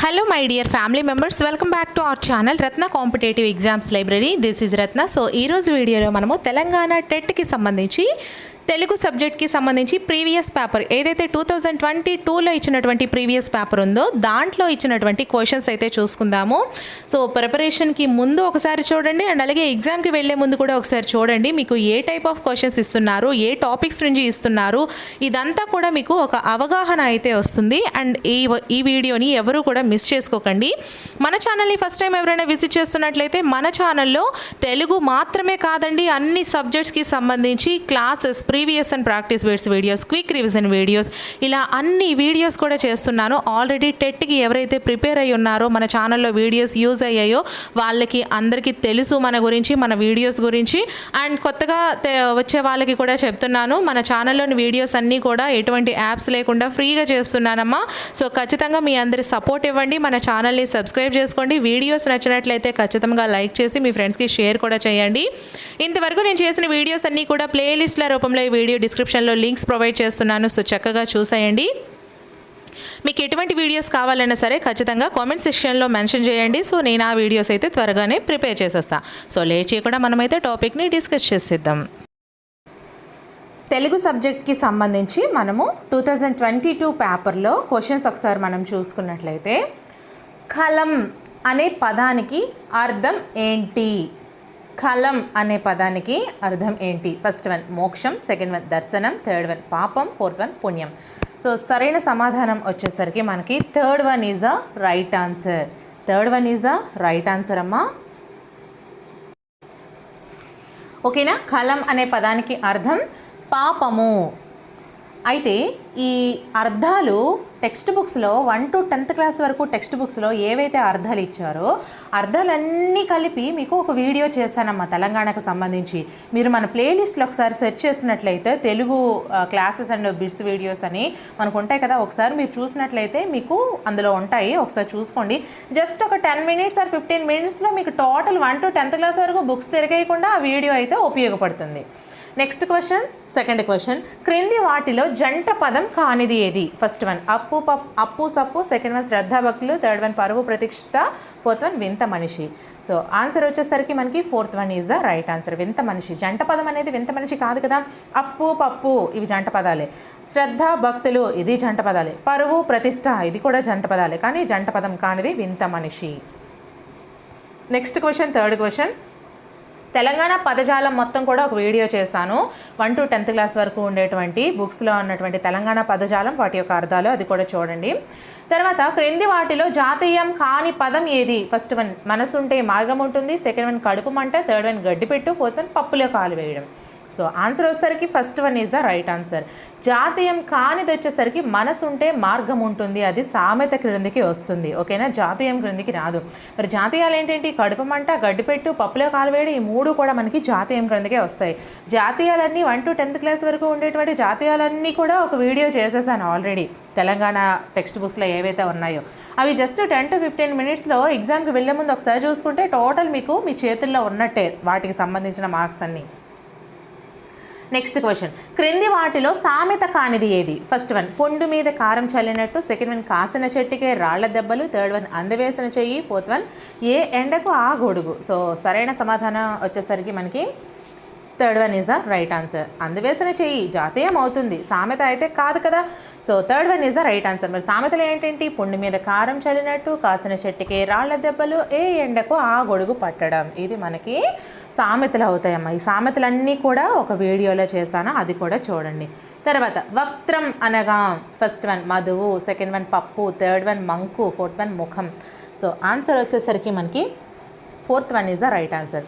Hello my dear family members welcome back to our channel Ratna competitive exams library this is Ratna so ఈరోజు వీడియోలో మనము తెలంగాణ టెట్కి సంబంధించి తెలుగు సబ్జెక్ట్కి సంబంధించి ప్రీవియస్ పేపర్ ఏదైతే టూ థౌజండ్ ట్వంటీ టూలో ఇచ్చినటువంటి ప్రీవియస్ పేపర్ ఉందో దాంట్లో ఇచ్చినటువంటి క్వశ్చన్స్ అయితే చూసుకుందాము. సో ప్రిపరేషన్కి ముందు ఒకసారి చూడండి అండ్ అలాగే ఎగ్జామ్కి వెళ్ళే ముందు కూడా ఒకసారి చూడండి మీకు ఏ టైప్ ఆఫ్ క్వశ్చన్స్ ఇస్తున్నారు ఏ టాపిక్స్ నుంచి ఇస్తున్నారు ఇదంతా కూడా మీకు ఒక అవగాహన అయితే వస్తుంది. అండ్ ఈ ఈ వీడియోని ఎవరు కూడా మిస్ చేసుకోకండి. మన ఛానల్ని ఫస్ట్ టైం ఎవరైనా విజిట్ చేస్తున్నట్లయితే మన ఛానల్లో తెలుగు మాత్రమే కాదండి అన్ని సబ్జెక్ట్స్కి సంబంధించి classes previous and practice bits videos quick revision videos ఇలా అన్ని వీడియోస్ కూడా చేస్తున్నాను. ఆల్రెడీ టెట్కి ఎవరైతే ప్రిపేర్ అయి ఉన్నారో మన ఛానల్లో వీడియోస్ యూజ్ అయ్యాయో వాళ్ళకి అందరికీ తెలుసు మన గురించి మన వీడియోస్ గురించి. అండ్ కొత్తగా వచ్చే వాళ్ళకి కూడా చెప్తున్నాను మన ఛానల్లోని వీడియోస్ అన్నీ కూడా ఎటువంటి యాప్స్ లేకుండా ఫ్రీగా చేస్తున్నానమ్మా. సో ఖచ్చితంగా మీ అందరి సపోర్ట్ ఇవ్వండి మన ఛానల్ని సబ్స్క్రైబ్ చేసుకోండి. వీడియోస్ నచ్చినట్లయితే ఖచ్చితంగా లైక్ చేసి మీ ఫ్రెండ్స్కి షేర్ కూడా చేయండి. ఇంతవరకు నేను చేసిన వీడియోస్ అన్నీ కూడా ప్లేలిస్ట్ల రూపంలో ఈ వీడియో డిస్క్రిప్షన్లో లింక్స్ ప్రొవైడ్ చేస్తున్నాను. సో చక్కగా చూసేయండి. మీకు ఎటువంటి వీడియోస్ కావాలన్నా సరే ఖచ్చితంగా కామెంట్ సెక్షన్లో మెన్షన్ చేయండి. సో నేను ఆ వీడియోస్ అయితే త్వరగానే ప్రిపేర్ చేసేస్తా. సో లేచి కూడా మనమైతే టాపిక్ని డిస్కస్ చేసేద్దాం. తెలుగు సబ్జెక్ట్కి సంబంధించి మనము టూ థౌజండ్ ట్వంటీ టూ పేపర్లో క్వశ్చన్స్ ఒకసారి మనం చూసుకున్నట్లయితే కలం అనే పదానికి అర్థం ఏంటి? కలం అనే పదానికి అర్థం ఏంటి? ఫస్ట్ వన్ మోక్షం. సెకండ్ వన్ దర్శనం. థర్డ్ వన్ పాపం. ఫోర్త్ వన్ పుణ్యం. సో సరైన సమాధానం వచ్చేసరికి మనకి third one is the right answer third one is the right answer అమ్మా. ఓకేనా కలం అనే పదానికి అర్థం పాపము. అయితే ఈ అర్థాలు టెక్స్ట్ బుక్స్లో వన్ టు టెన్త్ క్లాస్ వరకు టెక్స్ట్ బుక్స్లో ఏవైతే అర్థాలు ఇచ్చారో అర్థాలన్నీ కలిపి మీకు ఒక వీడియో చేశానమ్మా తెలంగాణకు సంబంధించి. మీరు మన ప్లేలిస్ట్లో ఒకసారి సెర్చ్ చేసినట్లయితే Telugu classes and bits videos అని మనకు ఉంటాయి కదా ఒకసారి మీరు చూసినట్లయితే మీకు అందులో ఉంటాయి. ఒకసారి చూసుకోండి. జస్ట్ ఒక టెన్ మినిట్స్ ఆర్ ఫిఫ్టీన్ మినిట్స్లో మీకు total one to tenth class వరకు బుక్స్ తిరగేయకుండా ఆ వీడియో అయితే ఉపయోగపడుతుంది. నెక్స్ట్ క్వశ్చన్ సెకండ్ క్వశ్చన్ క్రింది వాటిలో జంట పదం కానిది ఏది? ఫస్ట్ వన్ అప్పు పప్ అప్పు సప్పు. సెకండ్ వన్ శ్రద్ధా భక్తులు. థర్డ్ వన్ పరువు ప్రతిష్ట. ఫోర్త్ వన్ వింత మనిషి. సో ఆన్సర్ వచ్చేసరికి మనకి fourth one is the right answer వింత మనిషి. జంట పదం అనేది వింత మనిషి కాదు కదా? అప్పు పప్పు ఇవి జంట పదాలే. శ్రద్ధ భక్తులు ఇది జంట పదాలే. పరువు ప్రతిష్ట ఇది కూడా జంట పదాలే. కానీ జంట పదం కానిది వింత మనిషి. Next question third question Telangana పదజాలం మొత్తం కూడా ఒక వీడియో చేశాను. వన్ టు టెన్త్ క్లాస్ వరకు ఉండేటువంటి బుక్స్లో ఉన్నటువంటి తెలంగాణ పదజాలం వాటి యొక్క అర్థాలు అది కూడా చూడండి. తర్వాత క్రింది వాటిలో జాతీయం కాని పదం ఏది? ఫస్ట్ వన్ మనసు ఉంటే మార్గం ఉంటుంది సెకండ్ వన్ కడుపు మంట థర్డ్ వన్ గడ్డి పెట్టు ఫోర్త్ వన్ పప్పులో కాలు వేయడం. సో ఆన్సర్ వచ్చేసరికి first one is the right answer జాతీయం కానిది వచ్చేసరికి మనసు ఉంటే మార్గం ఉంటుంది అది సామెత క్రిందికి వస్తుంది. ఓకేనా జాతీయం క్రిందికి రాదు. మరి జాతీయాలు ఏంటంటే? కడుపు మంట గడ్డిపెట్టు పప్పులో కాలువేడి ఈ మూడు కూడా మనకి జాతీయం క్రిందికే వస్తాయి. జాతీయాలన్నీ వన్ టు టెన్త్ క్లాస్ వరకు ఉండేటువంటి జాతీయాలన్నీ కూడా ఒక వీడియో చేసేసాను ఆల్రెడీ తెలంగాణ టెక్స్ట్ బుక్స్లో ఏవైతే ఉన్నాయో. అవి జస్ట్ టెన్ టు ఫిఫ్టీన్ మినిట్స్లో ఎగ్జామ్కి వెళ్ళే ముందు ఒకసారి చూసుకుంటే టోటల్ మీకు మీ చేతుల్లో ఉన్నట్టే వాటికి సంబంధించిన మార్క్స్ అన్నీ. నెక్స్ట్ క్వశ్చన్ క్రింది వాటిలో సామెత కానిది ఏది? ఫస్ట్ వన్ పొండు మీద కారం చల్లినట్టు సెకండ్ వన్ కాసిన చెట్టుకే రాళ్ళ దెబ్బలు థర్డ్ వన్ అందవేసిన చెయ్యి ఫోర్త్ వన్ ఏ ఎండకు ఆ గొడుగు? సో సరైన సమాధానం వచ్చేసరికి మనకి third one is the right answer అందువేసిన చెయ్యి జాతీయం అవుతుంది. సామెత అయితే కాదు కదా. So third one is the right answer మరి సామెతలు ఏంటంటే? పుండు మీద కారం చల్లినట్టు కాసిన చెట్టుకి రాళ్ళ దెబ్బలు ఏ ఎండకు ఆ గొడుగు పట్టడం. ఇది మనకి సామెతలు అవుతాయమ్మా. ఈ సామెతలన్నీ కూడా ఒక వీడియోలో చేశాను. అది కూడా చూడండి. తర్వాత వక్త్రం అనగా ఫస్ట్ వన్ మధువు సెకండ్ వన్ పప్పు థర్డ్ వన్ మంకు ఫోర్త్ వన్ ముఖం. సో ఆన్సర్ వచ్చేసరికి మనకి fourth one is the right answer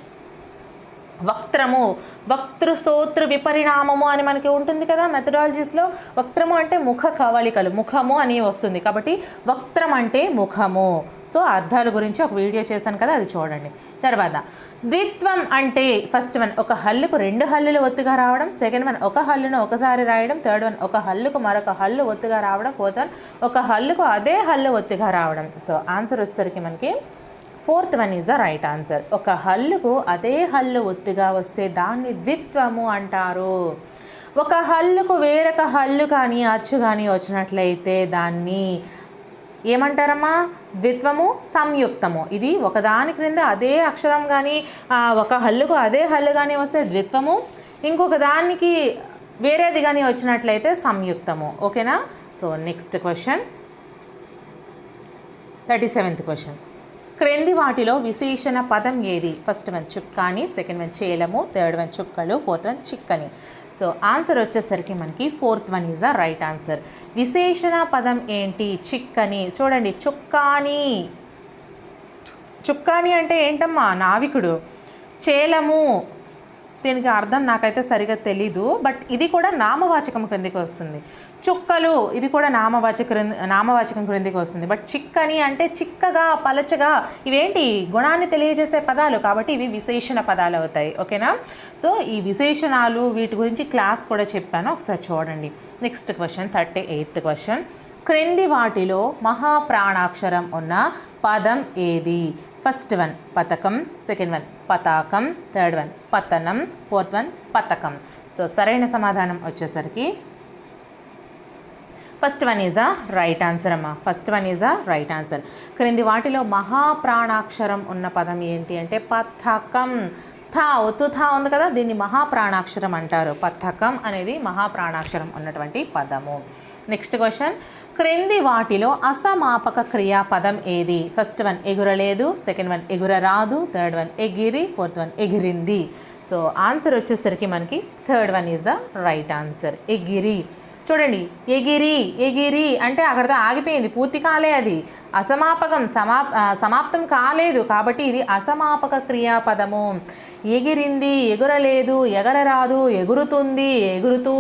వక్త్రము. వక్తృ విపరిణామము అని మనకి ఉంటుంది కదా మెథడాలజీస్లో. వక్త్రము అంటే ముఖ కవళికలు ముఖము అని వస్తుంది కాబట్టి వక్త్రం అంటే ముఖము. సో అర్థాల గురించి ఒక వీడియో చేశాను కదా అది చూడండి. తర్వాత ద్విత్వం అంటే ఫస్ట్ వన్ ఒక హల్లుకు రెండు హల్లులు ఒత్తుగా రావడం సెకండ్ వన్ ఒక హల్లును ఒకసారి రాయడం థర్డ్ వన్ ఒక హల్లుకు మరొక హల్లు ఒత్తుగా రావడం ఫోర్త్ వన్ ఒక హల్లుకు అదే హల్లు ఒత్తుగా రావడం. సో ఆన్సర్ వచ్చేసరికి మనకి fourth one is the right answer. ఒక హల్లుకు అదే హల్లు ఒత్తుగా వస్తే దాన్ని ద్విత్వము అంటారు. ఒక హల్లుకు వేరొక హల్లు కానీ అచ్చు కానీ వచ్చినట్లయితే దాన్ని ఏమంటారమ్మా? ద్విత్వము సంయుక్తము. ఇది ఒకదాని క్రింద అదే అక్షరం కానీ ఒక హల్లుకు అదే హల్లు కానీ వస్తే ద్విత్వము ఇంకొక దానికి వేరేది కానీ వచ్చినట్లయితే సంయుక్తము. ఓకేనా? So next question thirty seventh question క్రింది వాటిలో విశేషణ పదం ఏది? ఫస్ట్ వన్ చుక్కాని సెకండ్ వన్ చేలము థర్డ్ వన్ చుక్కలు ఫోర్త్ వన్ చిక్కని. సో ఆన్సర్ వచ్చేసరికి మనకి fourth one is the right answer విశేషణ పదం ఏంటి? చిక్కని. చూడండి చుక్కాని. చుక్కాని అంటే ఏంటమ్మా? నావికుడు. చేలము. దీనికి అర్థం నాకైతే సరిగా తెలీదు బట్ ఇది కూడా నామవాచకం క్రిందికి వస్తుంది. చుక్కలు ఇది కూడా నామవాచక నామవాచకం క్రిందికి వస్తుంది. బట్ చిక్కని అంటే చిక్కగా పలచగా ఇవేంటి? గుణాన్ని తెలియజేసే పదాలు కాబట్టి ఇవి విశేషణ పదాలు అవుతాయి. ఓకేనా? సో ఈ విశేషణాలు వీటి గురించి క్లాస్ కూడా చెప్పాను. ఒకసారి చూడండి. Next question thirty eighth question. క్రింది వాటిలో మహాప్రాణాక్షరం ఉన్న పదం ఏది? ఫస్ట్ వన్ పథకం సెకండ్ వన్ పతాకం థర్డ్ వన్ పతనం ఫోర్త్ వన్ పతకం సో సరైన సమాధానం వచ్చేసరికి first one is the right answer అమ్మా. First one is the right answer క్రింది వాటిలో మహాప్రాణాక్షరం ఉన్న పదం ఏంటి అంటే పథకం. థా ఒత్తు థా ఉంది కదా దీన్ని మహాప్రాణాక్షరం అంటారు. పథకం అనేది మహాప్రాణాక్షరం ఉన్నటువంటి పదము. నెక్స్ట్ క్వశ్చన్ క్రింది వాటిలో అసమాపక క్రియా పదం ఏది? ఫస్ట్ వన్ ఎగురలేదు. సెకండ్ వన్ ఎగురరాదు. థర్డ్ వన్ ఎగిరి. ఫోర్త్ వన్ ఎగిరింది. సో ఆన్సర్ వచ్చేసరికి మనకి third one is the right answer ఎగిరి. చూడండి ఎగిరి ఎగిరి అంటే అక్కడితో ఆగిపోయింది. పూర్తి కాలే అది. అసమాపకం సమాప్ సమాప్తం కాలేదు కాబట్టి ఇది అసమాపక క్రియాపదము. ఎగిరింది ఎగురలేదు ఎగరరాదు ఎగురుతుంది ఎగురుతూ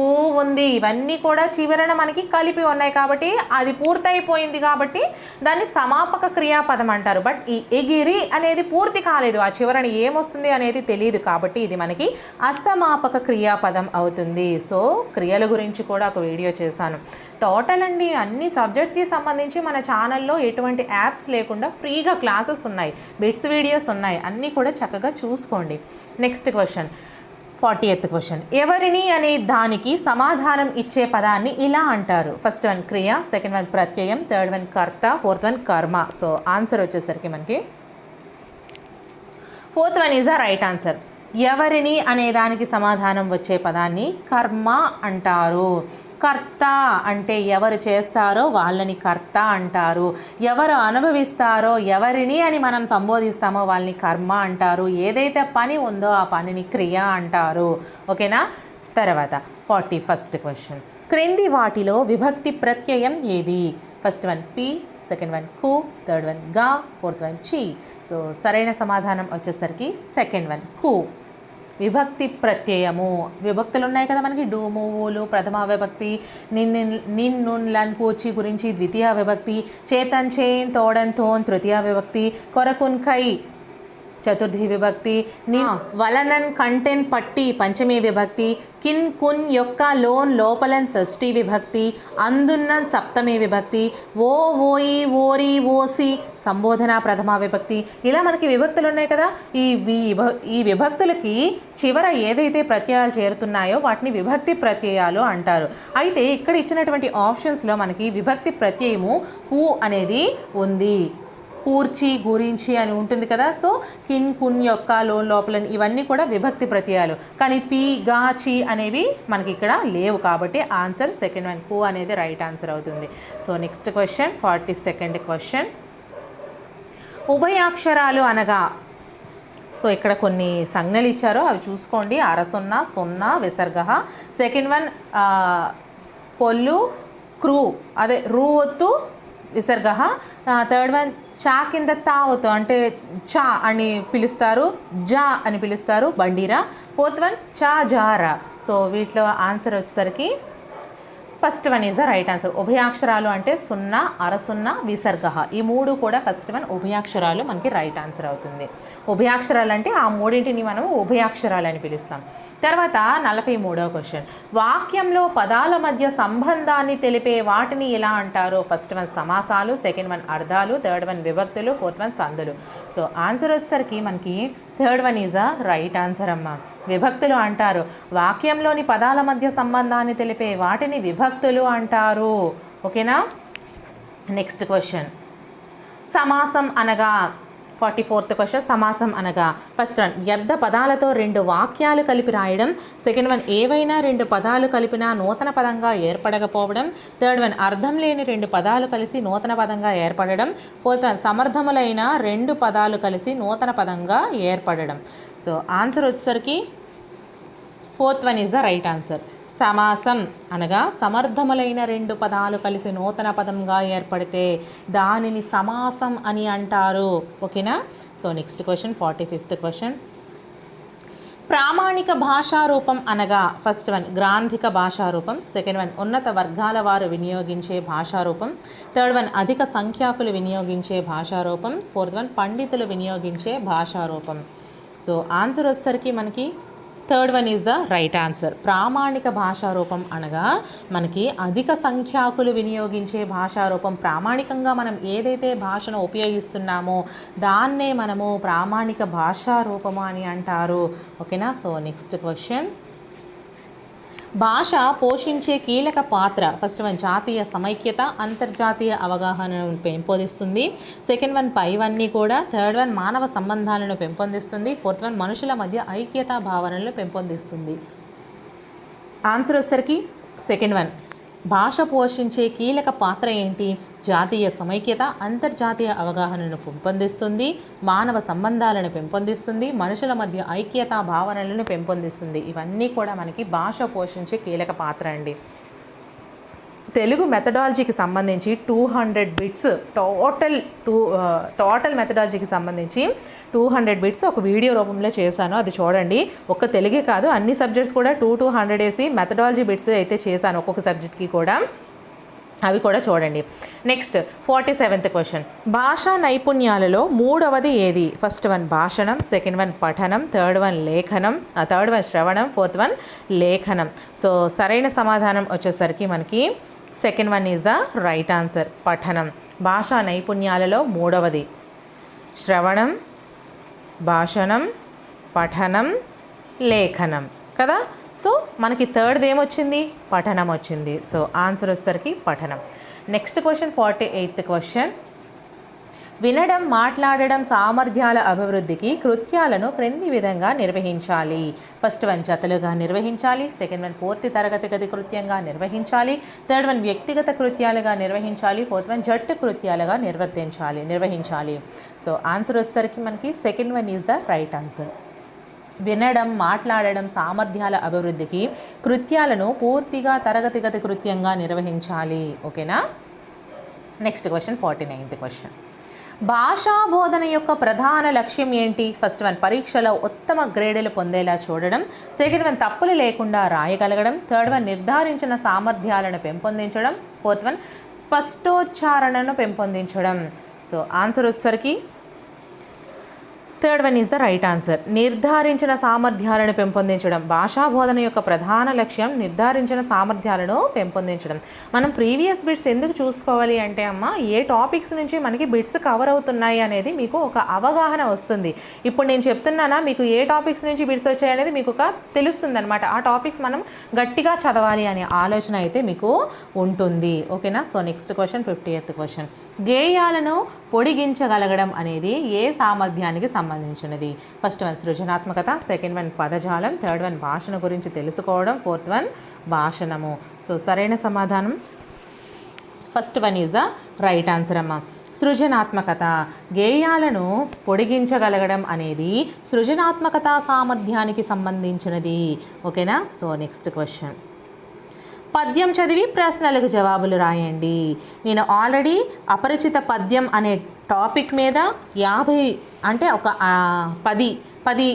ఉంది. ఇవన్నీ కూడా చివరన మనకి కలిపి ఉన్నాయి కాబట్టి అది పూర్తయిపోయింది కాబట్టి దాన్ని సమాపక క్రియాపదం అంటారు. బట్ ఈ ఎగిరి అనేది పూర్తి కాలేదు. ఆ చివరన ఏమొస్తుంది అనేది తెలియదు కాబట్టి ఇది మనకి అసమాపక క్రియాపదం అవుతుంది. సో క్రియల గురించి కూడా ఒక వీడియో చేశాను. టోటల్ అండి అన్ని సబ్జెక్ట్స్కి సంబంధించి మన ఛానల్లో ఎటువంటి యాప్స్ లేకుండా ఫ్రీగా క్లాసెస్ ఉన్నాయి బిట్స్ వీడియోస్ ఉన్నాయి అన్నీ కూడా చక్కగా చూసుకోండి. Next question fortieth question ఎవరిని అనే దానికి సమాధానం ఇచ్చే పదాన్ని ఇలా అంటారు? ఫస్ట్ వన్ క్రియ సెకండ్ వన్ ప్రత్యయం థర్డ్ వన్ కర్త ఫోర్త్ వన్ కర్మ. సో ఆన్సర్ వచ్చేసరికి మనకి fourth one is the right answer ఎవరిని అనే దానికి సమాధానం వచ్చే పదాన్ని కర్మ అంటారు. కర్త అంటే ఎవరు చేస్తారో వాళ్ళని కర్త అంటారు. ఎవరు అనుభవిస్తారో ఎవరిని అని మనం సంబోధిస్తామో వాళ్ళని కర్మ అంటారు. ఏదైతే పని ఉందో ఆ పనిని క్రియ అంటారు. ఓకేనా? తర్వాత ఫార్టీ ఫస్ట్ క్వశ్చన్. క్రింది వాటిలో విభక్తి ప్రత్యయం ఏది? ఫస్ట్ వన్ పి సెకండ్ వన్కు థర్డ్ వన్గా ఫోర్త్ వన్ చి. సో సరైన సమాధానం వచ్చేసరికి సెకండ్ వన్కు. విభక్తి ప్రత్యయము. విభక్తులు ఉన్నాయి కదా మనకి. డూము ఊలు ప్రథమ విభక్తి నిన్ను నిన్ లన్ కూచి గురించి ద్వితీయ విభక్తి చేతన్ చేన్ తోడన్ తోన్ తృతీయ విభక్తి కొరకున్ కై చతుర్థి విభక్తి ని వలనన్ కంటెన్ పట్టి పంచమీ విభక్తి కిన్ కున్ యొక్క లోన్ లోపలన్ షష్ఠీ విభక్తి అందున్నన్ సప్తమి విభక్తి ఓ ఓయి ఓరి ఓసి సంబోధన ప్రథమ విభక్తి. ఇలా మనకి విభక్తులు ఉన్నాయి కదా. ఈ విభ ఈ విభక్తులకి చివర ఏదైతే ప్రత్యయాలు చేరుతున్నాయో వాటిని విభక్తి ప్రత్యయాలు అంటారు. అయితే ఇక్కడ ఇచ్చినటువంటి ఆప్షన్స్లో మనకి విభక్తి ప్రత్యయము హూ అనేది ఉంది. కూర్చి గురించి అని ఉంటుంది కదా. సో కిన్ కున్ యొక్క లోన్ లోపల ఇవన్నీ కూడా విభక్తి ప్రత్యయాలు. కానీ పి గా చి అనేవి మనకి ఇక్కడ లేవు కాబట్టి ఆన్సర్ సెకండ్ వన్కు అనేది రైట్ ఆన్సర్ అవుతుంది. So next question forty second question. ఉభయాక్షరాలు అనగా సో ఇక్కడ కొన్ని సంజ్ఞలు ఇచ్చారో. అవి చూసుకోండి. అర సున్నా సున్నా విసర్గ. సెకండ్ వన్ పొల్లు క్రూ. అదే రూ ఒత్తు విసర్గ. థర్డ్ వన్ చా కింద తా అంటే చా అని పిలుస్తారు జా అని పిలుస్తారు బండీరా. ఫోర్త్ వన్ చా జారా. సో వీటిలో ఆన్సర్ వచ్చేసరికి first one is the right answer ఉభయాక్షరాలు అంటే సున్నా అరసున్న విసర్గ ఈ మూడు కూడా ఫస్ట్ వన్ ఉభయాక్షరాలు మనకి రైట్ ఆన్సర్ అవుతుంది. ఉభయాక్షరాలు అంటే ఆ మూడింటిని మనం ఉభయాక్షరాలు అని పిలుస్తాం. తర్వాత నలభై మూడవ క్వశ్చన్ వాక్యంలో పదాల మధ్య సంబంధాన్ని తెలిపే వాటిని ఎలా అంటారు? ఫస్ట్ వన్ సమాసాలు సెకండ్ వన్ అర్థాలు థర్డ్ వన్ విభక్తులు ఫోర్త్ వన్ సందులు. సో ఆన్సర్ వచ్చేసరికి మనకి third one is a right answer అమ్మ. విభక్తులు అంటారు. వాక్యంలోని పదాల మధ్య సంబంధాన్ని తెలిపే వాటిని విభక్తులు అంటారు. ఓకేనా? నెక్స్ట్ క్వశ్చన్ సమాసం అనగా ఫార్టీ ఫోర్త్ క్వశ్చన్ సమాసం అనగా ఫస్ట్ వన్ వ్యర్థ పదాలతో రెండు వాక్యాలు కలిపి రాయడం సెకండ్ వన్ ఏవైనా రెండు పదాలు కలిపినా నూతన పదంగా ఏర్పడకపోవడం థర్డ్ వన్ అర్థం లేని రెండు పదాలు కలిసి నూతన పదంగా ఏర్పడడం ఫోర్త్ వన్ సమర్థములైన రెండు పదాలు కలిసి నూతన పదంగా ఏర్పడడం. సో ఆన్సర్ వచ్చేసరికి fourth one is the right answer సమాసం అనగా సమర్థములైన రెండు పదాలు కలిసి నూతన పదంగా ఏర్పడితే దానిని సమాసం అని అంటారు. ఓకేనా? So next question forty fifth question ప్రామాణిక భాషారూపం అనగా ఫస్ట్ వన్ గ్రాంధిక భాషారూపం సెకండ్ వన్ ఉన్నత వర్గాల వారు వినియోగించే భాషారూపం థర్డ్ వన్ అధిక సంఖ్యాకులు వినియోగించే భాషారూపం ఫోర్త్ వన్ పండితులు వినియోగించే భాషారూపం సో ఆన్సర్ వచ్చేసరికి మనకి third one is the right answer ప్రామాణిక భాషారూపం అనగా మనకి అధిక సంఖ్యాకులు వినియోగించే భాషారూపం. ప్రామాణికంగా మనం ఏదైతే భాషను ఉపయోగిస్తున్నామో దాన్నే మనము ప్రామాణిక భాషారూపము అని అంటారు. ఓకేనా సో నెక్స్ట్ క్వశ్చన్ భాష పోషించే కీలక పాత్ర. ఫస్ట్ వన్ జాతీయ సమైక్యత అంతర్జాతీయ అవగాహనను పెంపొందిస్తుంది. సెకండ్ వన్ పైవన్నీ కూడా థర్డ్ వన్ మానవ సంబంధాలను పెంపొందిస్తుంది. ఫోర్త్ వన్ మనుషుల మధ్య ఐక్యతా భావనలను పెంపొందిస్తుంది. ఆన్సర్ వచ్చేసరికి సెకండ్ వన్ భాష పోషించే కీలక పాత్ర ఏంటి? జాతీయ సమైక్యత అంతర్జాతీయ అవగాహనను పెంపొందిస్తుంది మానవ సంబంధాలను పెంపొందిస్తుంది మనుషుల మధ్య ఐక్యతా భావనలను పెంపొందిస్తుంది. ఇవన్నీ కూడా మనకి భాష పోషించే కీలక పాత్ర అండి. తెలుగు మెథడాలజీకి సంబంధించి two hundred bits total two total మెథడాలజీకి సంబంధించి టూ హండ్రెడ్ బిట్స్ ఒక వీడియో రూపంలో చేశాను. అది చూడండి. ఒక్క తెలుగే కాదు అన్ని సబ్జెక్ట్స్ కూడా టూ టూ హండ్రెడ్ వేసి మెథడాలజీ బిట్స్ అయితే చేశాను ఒక్కొక్క సబ్జెక్ట్కి కూడా. అవి కూడా చూడండి. నెక్స్ట్ ఫార్టీ సెవెంత్ క్వశ్చన్ భాషా నైపుణ్యాలలో మూడవది ఏది? ఫస్ట్ వన్ భాషణం సెకండ్ వన్ పఠనం థర్డ్ వన్ లేఖనం uh, థర్డ్ వన్ శ్రవణం ఫోర్త్ వన్ లేఖనం. సో సరైన సమాధానం వచ్చేసరికి మనకి second one is the right answer పఠనం భాషా నైపుణ్యాలలో మూడవది శ్రవణం భాషణం పఠనం లేఖనం కదా సో మనకి థర్డ్ ఏమొచ్చింది? పఠనం వచ్చింది. సో ఆన్సర్ వచ్చేసరికి పఠనం next question forty eighth question వినడం మాట్లాడడం సామర్థ్యాల అభివృద్ధికి కృత్యాలను క్రింది విధంగా నిర్వహించాలి. ఫస్ట్ వన్ జతలుగా నిర్వహించాలి సెకండ్ వన్ పూర్తి తరగతి గది కృత్యంగా నిర్వహించాలి థర్డ్ వన్ వ్యక్తిగత కృత్యాలుగా నిర్వహించాలి ఫోర్త్ వన్ జట్టు కృత్యాలుగా నిర్వర్తించాలి నిర్వహించాలి. సో ఆన్సర్ వచ్చేసరికి మనకి second one is the right answer. వినడం మాట్లాడడం సామర్థ్యాల అభివృద్ధికి కృత్యాలను పూర్తిగా తరగతి గది కృత్యంగా నిర్వహించాలి. ఓకేనా? Next question forty ninth question. భాషా బోధన యొక్క ప్రధాన లక్ష్యం ఏంటి? ఫస్ట్ వన్ పరీక్షలో ఉత్తమ గ్రేడులు పొందేలా చూడడం. సెకండ్ వన్ తప్పులు లేకుండా రాయగలగడం. థర్డ్ వన్ నిర్ధారించిన సామర్థ్యాలను పెంపొందించడం. ఫోర్త్ వన్ స్పష్టోచ్చారణను పెంపొందించడం. సో ఆన్సర్ వచ్చేసరికి third one is the right answer నిర్ధారించిన సామర్థ్యాలను పెంపొందించడం. భాషా బోధన యొక్క ప్రధాన లక్ష్యం నిర్ధారించిన సామర్థ్యాలను పెంపొందించడం. మనం ప్రీవియస్ బిట్స్ ఎందుకు చూసుకోవాలి అంటే అమ్మ ఏ టాపిక్స్ నుంచి మనకి బిట్స్ కవర్ అవుతున్నాయి అనేది మీకు ఒక అవగాహన వస్తుంది. ఇప్పుడు నేను చెప్తున్నానా మీకు ఏ టాపిక్స్ నుంచి బిట్స్ వచ్చాయి అనేది మీకు ఒక తెలుస్తుంది అనమాట ఆ టాపిక్స్ మనం గట్టిగా చదవాలి అనే ఆలోచన అయితే మీకు ఉంటుంది. ఓకేనా? So next question fifty eighth question గేయాలను పొడిగించగలగడం అనేది ఏ సామర్థ్యానికి సంబంధించినది. ఫస్ట్ వన్ సృజనాత్మకత. సెకండ్ వన్ పదజాలం. థర్డ్ వన్ భాషణ గురించి తెలుసుకోవడం. ఫోర్త్ వన్ భాషణము. సో సరైన సమాధానం? First one is the right answer అమ్మ. సృజనాత్మకత. గేయాలను పొడిగించగలగడం అనేది సృజనాత్మకత సామర్థ్యానికి సంబంధించినది. ఓకేనా? సో నెక్స్ట్ క్వశ్చన్ పద్యం చదివి ప్రశ్నలకు జవాబులు రాయండి. నేను ఆల్రెడీ అపరిచిత పద్యం అనే టాపిక్ మీద యాభై అంటే ఒక పది పది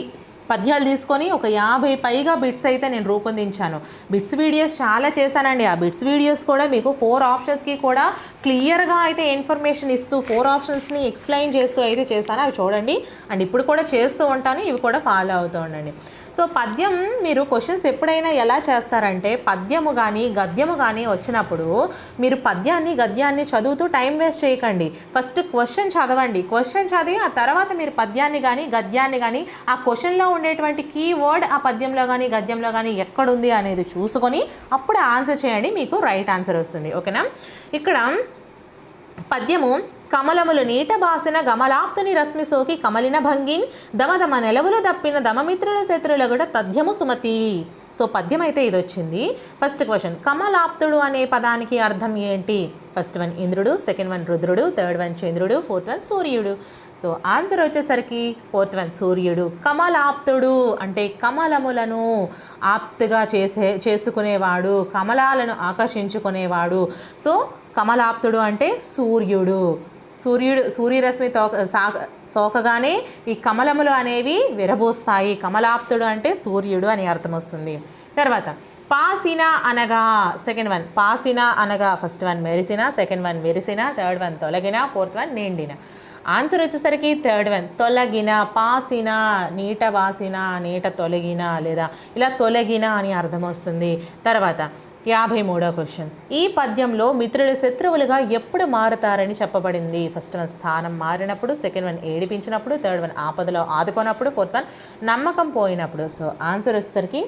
పద్యాలు తీసుకొని ఒక యాభై పైగా బిట్స్ అయితే నేను రూపొందించాను. బిట్స్ వీడియోస్ చాలా చేశానండి. ఆ బిట్స్ వీడియోస్ కూడా మీకు ఫోర్ ఆప్షన్స్కి కూడా క్లియర్గా అయితే ఇన్ఫర్మేషన్ ఇస్తూ ఫోర్ ఆప్షన్స్ని ఎక్స్ప్లెయిన్ చేస్తూ అయితే చేశాను. అవి చూడండి. అండ్ ఇప్పుడు కూడా చేస్తూ ఉంటాను. ఇవి కూడా ఫాలో అవుతూ ఉండండి. సో పద్యం మీరు క్వశ్చన్స్ ఎప్పుడైనా ఎలా చేస్తారంటే పద్యము కానీ గద్యము కానీ వచ్చినప్పుడు మీరు పద్యాన్ని గద్యాన్ని చదువుతూ టైం వేస్ట్ చేయకండి. ఫస్ట్ క్వశ్చన్ చదవండి. క్వశ్చన్ చదివి ఆ తర్వాత మీరు పద్యాన్ని కానీ గద్యాన్ని కానీ ఆ క్వశ్చన్లో ఉండేటువంటి కీవర్డ్ ఆ పద్యంలో కానీ గద్యంలో కానీ ఎక్కడుంది అనేది చూసుకొని అప్పుడు ఆన్సర్ చేయండి. మీకు రైట్ ఆన్సర్ వస్తుంది. ఓకేనా ఇక్కడ పద్యము కమలములు నీట బాసిన గమలాప్తుని రశ్మి సోకి కమలిన భంగిన్ దమదమ నెలవులు దప్పిన దమమిత్రుల శత్రుల కూడా తథ్యము సుమతి. సో పద్యం అయితే ఇది వచ్చింది ఫస్ట్ క్వశ్చన్ కమలాప్తుడు అనే పదానికి అర్థం ఏంటి? ఫస్ట్ వన్ ఇంద్రుడు సెకండ్ వన్ రుద్రుడు థర్డ్ వన్ చంద్రుడు ఫోర్త్ వన్ సూర్యుడు. సో ఆన్సర్ వచ్చేసరికి ఫోర్త్ వన్ సూర్యుడు. కమలాప్తుడు అంటే కమలములను ఆప్తుగా చేసే చేసుకునేవాడు కమలాలను ఆకర్షించుకునేవాడు. సో కమలాప్తుడు అంటే సూర్యుడు. సూర్యుడు సూర్యరశ్మి తోక సోకగానే ఈ కమలములు అనేవి విరబోస్తాయి. కమలాప్తుడు అంటే సూర్యుడు అని అర్థం వస్తుంది. తర్వాత పాసిన అనగా సెకండ్ వన్ పాసిన అనగా ఫస్ట్ వన్ మెరిసిన సెకండ్ వన్ విరిసిన థర్డ్ వన్ తొలగిన ఫోర్త్ వన్ నిండిన. ఆన్సర్ వచ్చేసరికి థర్డ్ వన్ తొలగిన పాసిన నీట వాసిన నీట తొలగిన లేదా ఇలా తొలగిన అని అర్థం వస్తుంది. తర్వాత యాభై మూడో క్వశ్చన్. ఈ పద్యంలో మిత్రులు శత్రువులుగా ఎప్పుడు మారుతారని చెప్పబడింది. ఫస్ట్ వన్ స్థానం మారినప్పుడు సెకండ్ వన్ ఏడిపించినప్పుడు థర్డ్ వన్ ఆపదలో ఆదుకోనప్పుడు ఫోర్త్ వన్ నమ్మకం పోయినప్పుడు. సో ఆన్సర్ వచ్చేసరికి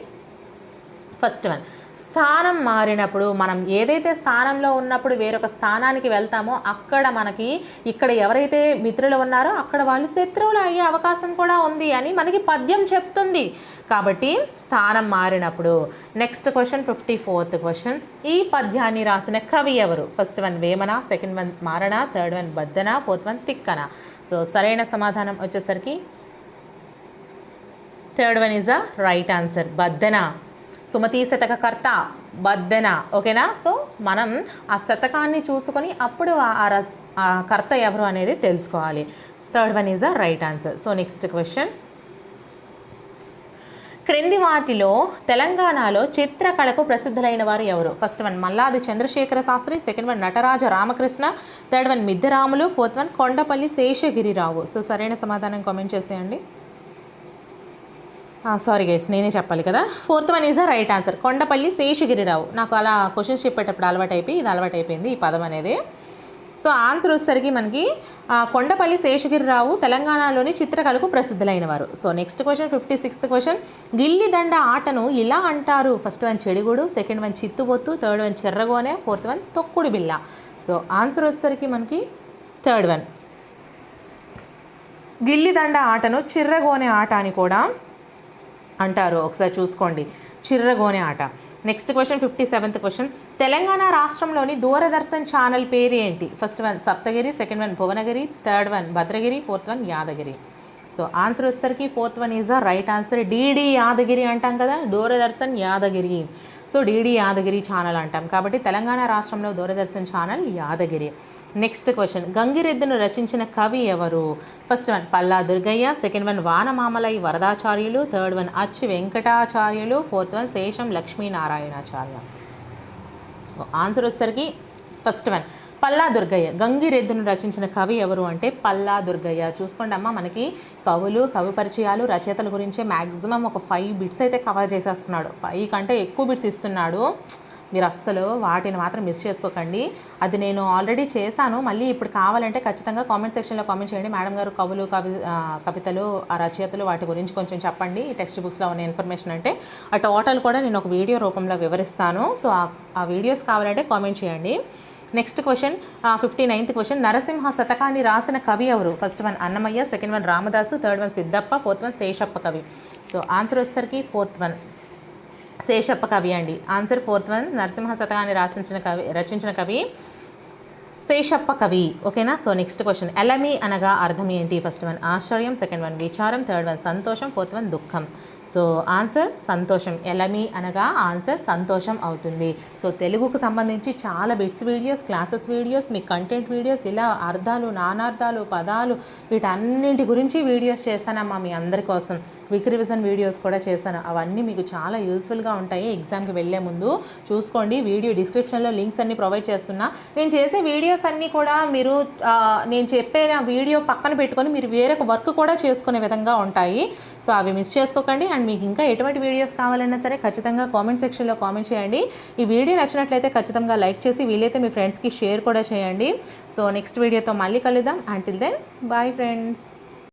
ఫస్ట్ వన్ స్థానం మారినప్పుడు మనం ఏదైతే స్థానంలో ఉన్నప్పుడు వేరొక స్థానానికి వెళ్తామో అక్కడ మనకి ఇక్కడ ఎవరైతే మిత్రులు ఉన్నారో అక్కడ వాళ్ళు శత్రువులు అయ్యే అవకాశం కూడా ఉంది అని మనకి పద్యం చెప్తుంది. కాబట్టి స్థానం మారినప్పుడు next question fifty fourth question ఈ పద్యాన్ని రాసిన కవి ఎవరు? First one Vemana second one Marana third one Baddena fourth one Tikkana. So సరైన సమాధానం వచ్చేసరికి third one is the right answer Baddena. Sumati శతకకర్త Baddena ఓకేనా? సో మనం ఆ శతకాన్ని చూసుకొని అప్పుడు ఆ- ర- ఆ కర్త ఎవరు అనేది తెలుసుకోవాలి. Third one is the right answer so next question క్రింది వాటిలో తెలంగాణలో చిత్రకళకు ప్రసిద్ధులైన వారు ఎవరు? First one Malladi Chandrasekhara Sastri. Second one Nataraja Ramakrishna. Third one Midderamulu. Fourth one Kondapalli Seshagiri Rao. So సరైన సమాధానం కామెంట్ చేసేయండి. సారీ గైస్ నేనే చెప్పాలి కదా? Fourth one is the right answer Kondapalli Seshagiri Rao. నాకు అలా క్వశ్చన్స్ చెప్పేటప్పుడు అలవాటు అయిపోయి ఇది అలవాటు అయిపోయింది ఈ పదం అనేది. సో ఆన్సర్ వచ్చేసరికి మనకి కొండపల్లి శేషగిరిరావు తెలంగాణలోని చిత్రకళకు ప్రసిద్ధులైన వారు so next question fifty sixth question గిల్లిదండ ఆటను ఇలా అంటారు? ఫస్ట్ వన్ చెడిగుడు సెకండ్ వన్ చిత్తుబొత్తు థర్డ్ వన్ చెర్రగోనే ఫోర్త్ వన్ తొక్కుడు బిల్ల సో ఆన్సర్ వచ్చేసరికి మనకి థర్డ్ వన్ గిల్లిదండ ఆటను చిర్రగోనే ఆట అని కూడా అంటారు. ఒకసారి చూసుకోండి. చిర్రగోనె ఆట. Next question fifty seventh question Telangana రాష్ట్రంలోని దూరదర్శన్ ఛానల్ పేరు ఏంటి? First one Saptagiri second one Bhuvanagiri third one Bhadragiri fourth one Yadagiri. So answer వచ్చేసరికి fourth one is the right answer DD Yadagiri అంటాం కదా Doordarshan Yadagiri. So DD Yadagiri channel అంటాం. కాబట్టి తెలంగాణ రాష్ట్రంలో Doordarshan channel Yadagiri. Next question గంగిరెద్దును రచించిన కవి ఎవరు? First one Palla Durgaiah. Second one Vanamamalai Varadacharyulu. Third one Achi Venkatacharyulu. Fourth one Sesham Lakshminarayanacharya. So answer వచ్చేసరికి first one Palla Durgaiah. గంగిరెద్దును రచించిన కవి ఎవరు అంటే పల్లా దుర్గయ్య. చూసుకోండి అమ్మ మనకి కవులు కవి పరిచయాలు రచయితల గురించే మ్యాక్సిమం ఒక ఫైవ్ బిట్స్ అయితే కవర్ చేసేస్తున్నాడు. ఫైవ్ కంటే ఎక్కువ బిట్స్ ఇస్తున్నాడు. మీరు అస్సలు వాటిని మాత్రం మిస్ చేసుకోకండి. అది నేను ఆల్రెడీ చేశాను. మళ్ళీ ఇప్పుడు కావాలంటే ఖచ్చితంగా కామెంట్ సెక్షన్లో కామెంట్ చేయండి. మేడం గారు కవులు కవి కవితలు ఆ రచయితలు వాటి గురించి కొంచెం చెప్పండి. ఈ టెక్స్ట్ బుక్స్లో ఉన్న ఇన్ఫర్మేషన్ అంటే ఆ టోటల్ కూడా నేను ఒక వీడియో రూపంలో వివరిస్తాను. సో ఆ వీడియోస్ కావాలంటే కామెంట్ చేయండి. Next question fifty ninth question Narasimha శతకాన్ని రాసిన కవి ఎవరు? First one Annamayya second one Ramadasu third one Siddhappa fourth one Seshappa కవి. సో ఆన్సర్ వచ్చేసరికి ఫోర్త్ వన్ శేషప్ప కవి అండి. ఆన్సర్ ఫోర్త్ వన్ నరసింహ శతకాన్ని రాసించిన కవి రచించిన కవి శేషప్ప కవి. ఓకేనా సో నెక్స్ట్ క్వశ్చన్ ఎలమి అనగా అర్థం ఏంటి? ఫస్ట్ వన్ ఆశ్చర్యం సెకండ్ వన్ విచారం థర్డ్ వన్ సంతోషం ఫోర్త్ వన్ దుఃఖం. సో ఆన్సర్ సంతోషం. ఎలమి అనగా ఆన్సర్ సంతోషం అవుతుంది. సో తెలుగుకు సంబంధించి చాలా బిట్స్ వీడియోస్ క్లాసెస్ వీడియోస్ మీ కంటెంట్ వీడియోస్ ఇలా అర్థాలు నానార్థాలు పదాలు వీటన్నింటి గురించి వీడియోస్ చేశానమ్మా మీ అందరి కోసం. క్విక్ రివిజన్ వీడియోస్ కూడా చేశాను. అవన్నీ మీకు చాలా యూస్ఫుల్గా ఉంటాయి. ఎగ్జామ్కి వెళ్ళే ముందు చూసుకోండి. వీడియో డిస్క్రిప్షన్లో లింక్స్ అన్ని ప్రొవైడ్ చేస్తున్నా. నేను చేసే వీడియోస్ అన్నీ కూడా మీరు నేను చెప్పిన వీడియో పక్కన పెట్టుకొని మీరు వేరొక వర్క్ కూడా చేసుకునే విధంగా ఉంటాయి. సో అవి మిస్ చేసుకోకండి. అండ్ మీకు ఇంకా ఎటువంటి వీడియోస్ కావాలన్నా సరే ఖచ్చితంగా కామెంట్ సెక్షన్లో కామెంట్ చేయండి. ఈ వీడియో నచ్చినట్లయితే ఖచ్చితంగా లైక్ చేసి వీలైతే మీ ఫ్రెండ్స్కి షేర్ కూడా చేయండి. సో నెక్స్ట్ వీడియోతో మళ్ళీ కలుద్దాం. Until then bye friends